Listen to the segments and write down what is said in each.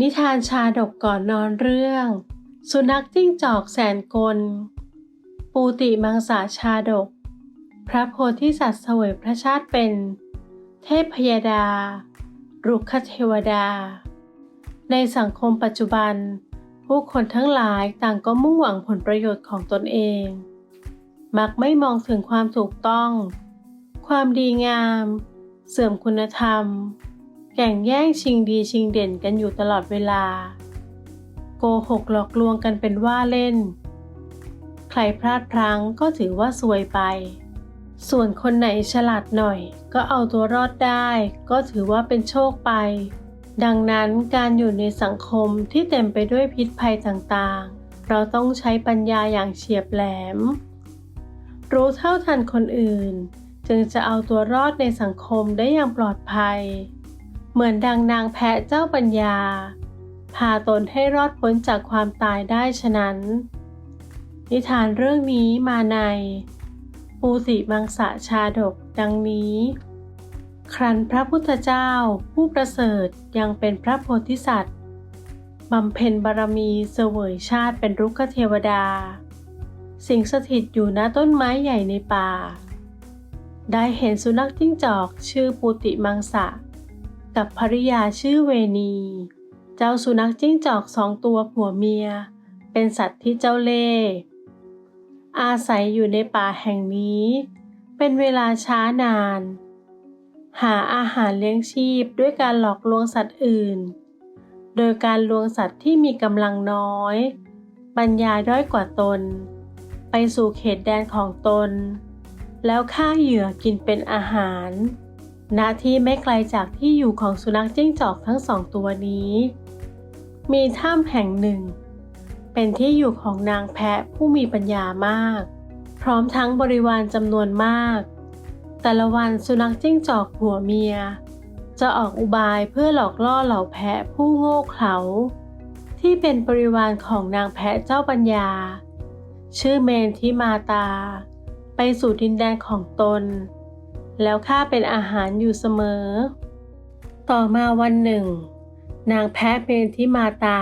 นิทานชาดกก่อนนอนเรื่อง สุนัขจิ้งจอกแสนกล ปูติมังสาชาดก พระโพธิสัตว์เสวยพระชาติเป็น เทพพยดา รุกขเทวดา ในสังคมปัจจุบัน ผู้คนทั้งหลายต่างก็มุ่งหวังผลประโยชน์ของตนเอง มักไม่มองถึงความถูกต้อง ความดีงาม เสื่อมคุณธรรม แข่งแย่งชิงดีชิงเด่นกันอยู่ตลอดเวลา โกหกหลอกลวงกันเป็นว่าเล่น ใครพลาดพลั้งก็ถือว่าซวยไป ส่วนคนไหนฉลาดหน่อย ก็เอาตัวรอดได้ ก็ถือว่าเป็นโชคไป ดังนั้นการอยู่ในสังคมที่เต็มไปด้วยพิษภัยต่างๆ เราต้องใช้ปัญญาอย่างเฉียบแหลม รู้เท่าทันคนอื่น จึงจะเอาตัวรอดในสังคมได้อย่างปลอดภัย เหมือนดังนางแพะเจ้าปัญญา พาตนให้รอดพ้นจากความตายได้ฉะนั้น นิทานเรื่องนี้มาใน ปูติมังสะชาดกดังนี้ ครั้นพระพุทธเจ้าผู้ประเสริฐยังเป็นพระโพธิสัตว์บำเพ็ญบารมีเสวยชาติเป็นรุกขเทวดา สิงสถิตอยู่ณต้นไม้ใหญ่ในป่า ได้เห็นสุนัขจิ้งจอกชื่อปูติมังสะ กับภริยาชื่อเวณีเจ้าสุนัขจิ้งจอกสองตัวผัวเมีย เป็นสัตว์ที่เจ้าเล่อาศัยอยู่ในป่าแห่งนี้ เป็นเวลาช้านาน หาอาหารเลี้ยงชีพด้วยการหลอกลวงสัตว์อื่น โดยการลวงสัตว์ที่มีกำลังน้อย ปัญญาด้อยกว่าตน ไปสู่เขตแดนของตน แล้วฆ่าเหยื่อกินเป็นอาหาร ณที่ไม่ไกลจากที่อยู่ของสุนัขจิ้งจอกทั้งสองตัวนี้ มีถ้ำแห่งหนึ่ง เป็นที่อยู่ของนางแพะผู้มีปัญญามาก พร้อมทั้งบริวารจำนวนมาก แต่ละวันสุนัขจิ้งจอกผัวเมีย จะออกอุบายเพื่อหลอกล่อเหล่าแพะผู้โง่เขลาที่เป็นบริวารของนางแพะเจ้าปัญญา ชื่อเมนทิมาตา ไปสู่ดินแดนของตน แล้วข้าเป็นอาหารอยู่เสมอ ต่อมาวันหนึ่ง นางแพะเมนทิมาตา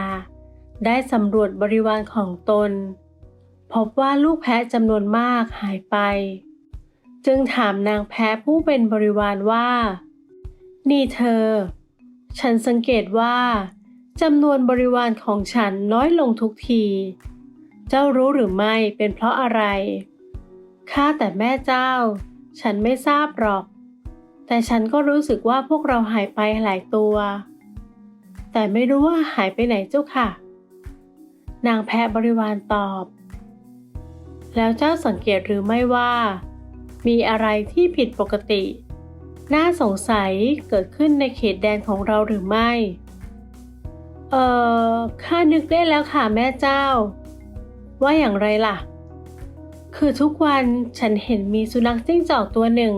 ได้สำรวจบริวารของตน พบว่าลูกแพะจำนวนมากหายไป จึงถามนางแพะผู้เป็นบริวารว่า นี่เธอ ฉันสังเกตว่าจำนวนบริวารของฉันน้อยลงทุกที เจ้ารู้หรือไม่เป็นเพราะอะไร ข้าแต่แม่เจ้า ฉันไม่ทราบหรอก แต่ฉันก็รู้สึกว่าพวกเราหายไปหลายตัว แต่ไม่รู้ว่าหายไปไหนเจ้าค่ะ นางแพะบริวารตอบ แล้วเจ้าสังเกตหรือไม่ว่า มีอะไรที่ผิดปกติ น่าสงสัยเกิดขึ้นในเขตแดนของเราหรือไม่ เอ่อข้านึกได้แล้วค่ะแม่เจ้า ว่าอย่างไรล่ะ คือทุกวันฉันเห็นมีสุนัขจิ้งจอกตัวหนึ่ง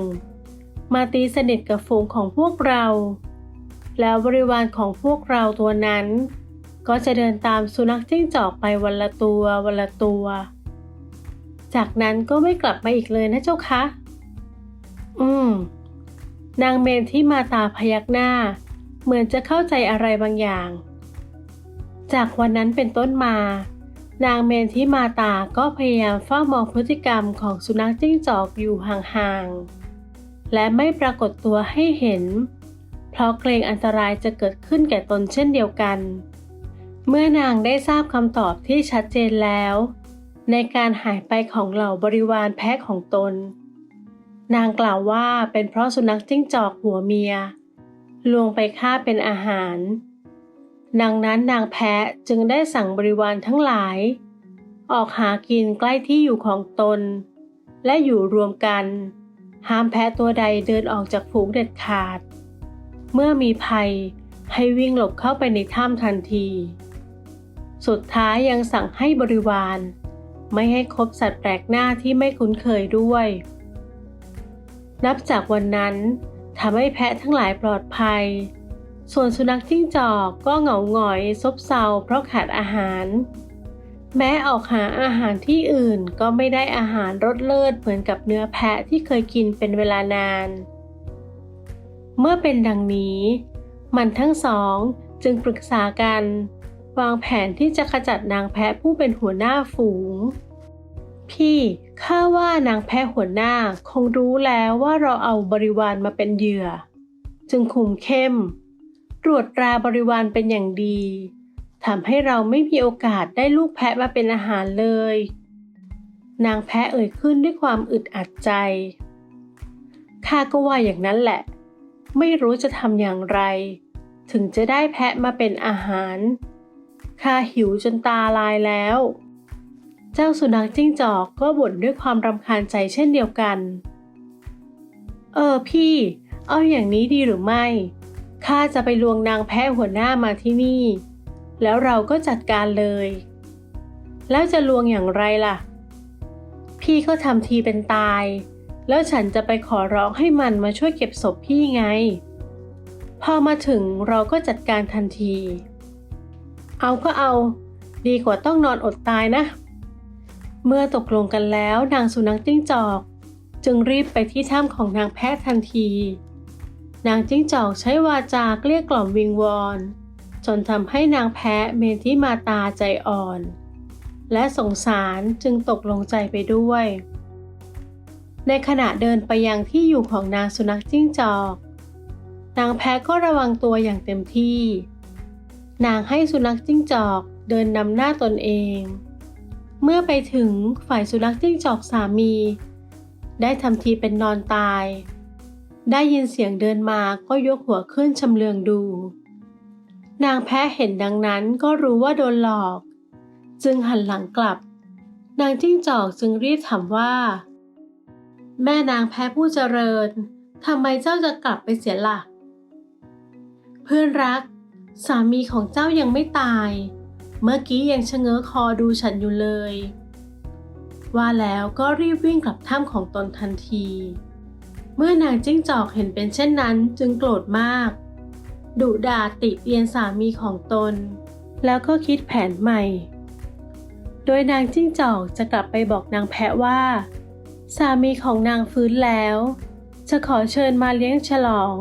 มาตีสนิทกับฝูงของพวกเรา แล้วบริวารของพวกเราตัวนั้น ก็จะเดินตามสุนัขจิ้งจอกไปวันละตัววันละตัว จากนั้นก็ไม่กลับมาอีกเลยนะเจ้าคะ อืม นางเมนที่มาตาพยักหน้า เหมือนจะเข้าใจอะไรบางอย่าง จากวันนั้นเป็นต้นมา นางเมนที่มาตาก็พยายามเฝ้ามองพฤติกรรมของสุนัขจิ้งจอกอยู่ห่างๆ และไม่ปรากฏตัวให้เห็น เพราะเกรงอันตรายจะเกิดขึ้นแก่ตนเช่นเดียวกัน เมื่อนางได้ทราบคำตอบที่ชัดเจนแล้ว ในการหายไปของเหล่าบริวารแพะของตน นางกล่าวว่าเป็นเพราะสุนัขจิ้งจอกหัวเมีย ลวงไปฆ่าเป็นอาหาร ดังนั้นนางแพะจึงได้สั่งบริวารทั้งหลาย ออกหากินใกล้ที่อยู่ของตน และอยู่รวมกัน ห้ามแพะตัวใดเดินออกจากฝูงเด็ดขาด เมื่อมีภัยให้วิ่งหลบเข้าไปในถ้ำทันที สุดท้ายยังสั่งให้บริวาร ไม่ให้คบสัตว์แปลกหน้าที่ไม่คุ้นเคยด้วย นับจากวันนั้นทำให้แพะทั้งหลายปลอดภัย ส่วนสุนัขจิ้งจอกก็เหงาหงอยซบเซาเพราะขาดอาหาร แม้ออกหาอาหารที่อื่นก็ไม่ได้อาหารรสเลิศเหมือนกับเนื้อแพะที่เคยกินเป็นเวลานาน เมื่อเป็นดังนี้ มันทั้งสองจึงปรึกษากัน วางแผนที่จะขจัดนางแพะผู้เป็นหัวหน้าฝูง พี่ข้าว่านางแพะหัวหน้าคงรู้แล้วว่าเราเอาบริวารมาเป็นเหยื่อ จึงคุมเข้ม ตรวจตราบริวารเป็นอย่างดีทำให้เราไม่มีโอกาสได้ลูกแพะมาเป็นอาหารเลย นางแพะเอ่ยขึ้นด้วยความอึดอัดใจ ข้าก็ว่าอย่างนั้นแหละ ไม่รู้จะทำอย่างไร ถึงจะได้แพะมาเป็นอาหาร ข้าหิวจนตาลายแล้ว เจ้าสุนัขจิ้งจอกก็บ่นด้วยความรำคาญใจเช่นเดียวกัน เออพี่ เอาอย่างนี้ดีหรือไม่ ข้าจะไปลวงนางแพะหัวหน้ามาที่นี่ แล้วเราก็จัดการเลย แล้วจะลวงอย่างไรล่ะ พี่ก็ทำทีเป็นตาย แล้วฉันจะไปขอร้องให้มันมาช่วยเก็บศพพี่ไง พอมาถึงเราก็จัดการทันที เอาก็เอา ดีกว่าต้องนอนอดตายนะ เมื่อตกลงกันแล้วนางสุนัขจิ้งจอก จึงรีบไปที่ถ้ำของนางแพทย์ทันที นางจิ้งจอกใช้วาจาเกลี้ยกล่อมวิงวอน จนทำให้นางแพะเมนที่มาตาใจอ่อน และสงสารจึงตกลงใจไปด้วย ในขณะเดินไปยังที่อยู่ของนางสุนัขจิ้งจอก นางแพะก็ระวังตัวอย่างเต็มที่ นางให้สุนัขจิ้งจอกเดินนำหน้าตนเอง เมื่อไปถึงฝ่ายสุนัขจิ้งจอกสามี ได้ทำทีเป็นนอนตาย ได้ยินเสียงเดินมาก็ยกหัวขึ้นชำเลืองดู นางแพะเห็นดังนั้นก็รู้ว่าโดนหลอก จึงหันหลังกลับ นางจิ้งจอกจึงรีบถามว่า แม่นางแพะผู้เจริญทำไมเจ้าจะกลับไปเสียล่ะ เพื่อนรัก สามีของเจ้ายังไม่ตาย เมื่อกี้ยังชะเง้อคอดูฉันอยู่เลย ว่าแล้วก็รีบวิ่งกลับถ้ำของตนทันที เมื่อนางจิ้งจอกเห็นเป็นเช่นนั้นจึงโกรธมาก ดุด่าติเตียนสามีของตน แล้วก็คิดแผนใหม่ โดยนางจิ้งจอกจะกลับไปบอกนางแพะว่า สามีของนางฟื้นแล้ว จะขอเชิญมาเลี้ยงฉลอง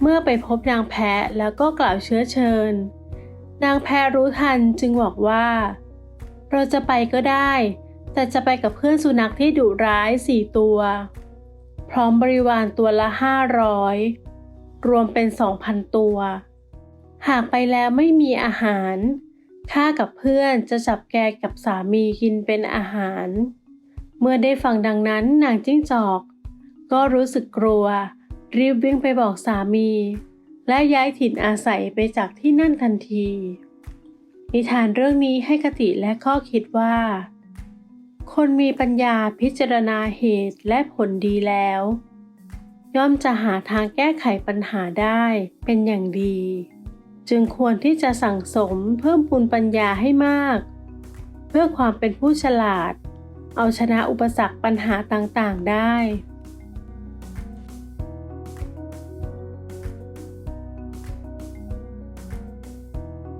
เมื่อไปพบนางแพะแล้วก็กล่าวเชื้อเชิญ นางแพะรู้ทันจึงบอกว่า เราจะไปก็ได้ แต่จะไปกับเพื่อนสุนัขที่ดุร้ายสี่ตัว พร้อมบริวารตัวละห้าร้อยรวมเป็นสองพันตัว หากไปแล้วไม่มีอาหาร ข้ากับเพื่อนจะจับแกกับสามีกินเป็นอาหาร เมื่อได้ฟังดังนั้นนางจิ้งจอก ก็รู้สึกกลัว รีบวิ่งไปบอกสามี และย้ายถิ่นอาศัยไปจากที่นั่นทันที นิทานเรื่องนี้ให้คติและข้อคิดว่า คนมีปัญญาพิจารณาเหตุและผลดีแล้ว ย่อมจะหาทางแก้ไขปัญหาได้เป็นอย่างดี จึงควรที่จะสั่งสมเพิ่มปูนปัญญาให้มาก เพื่อความเป็นผู้ฉลาด เอาชนะอุปสรรคปัญหาต่างๆได้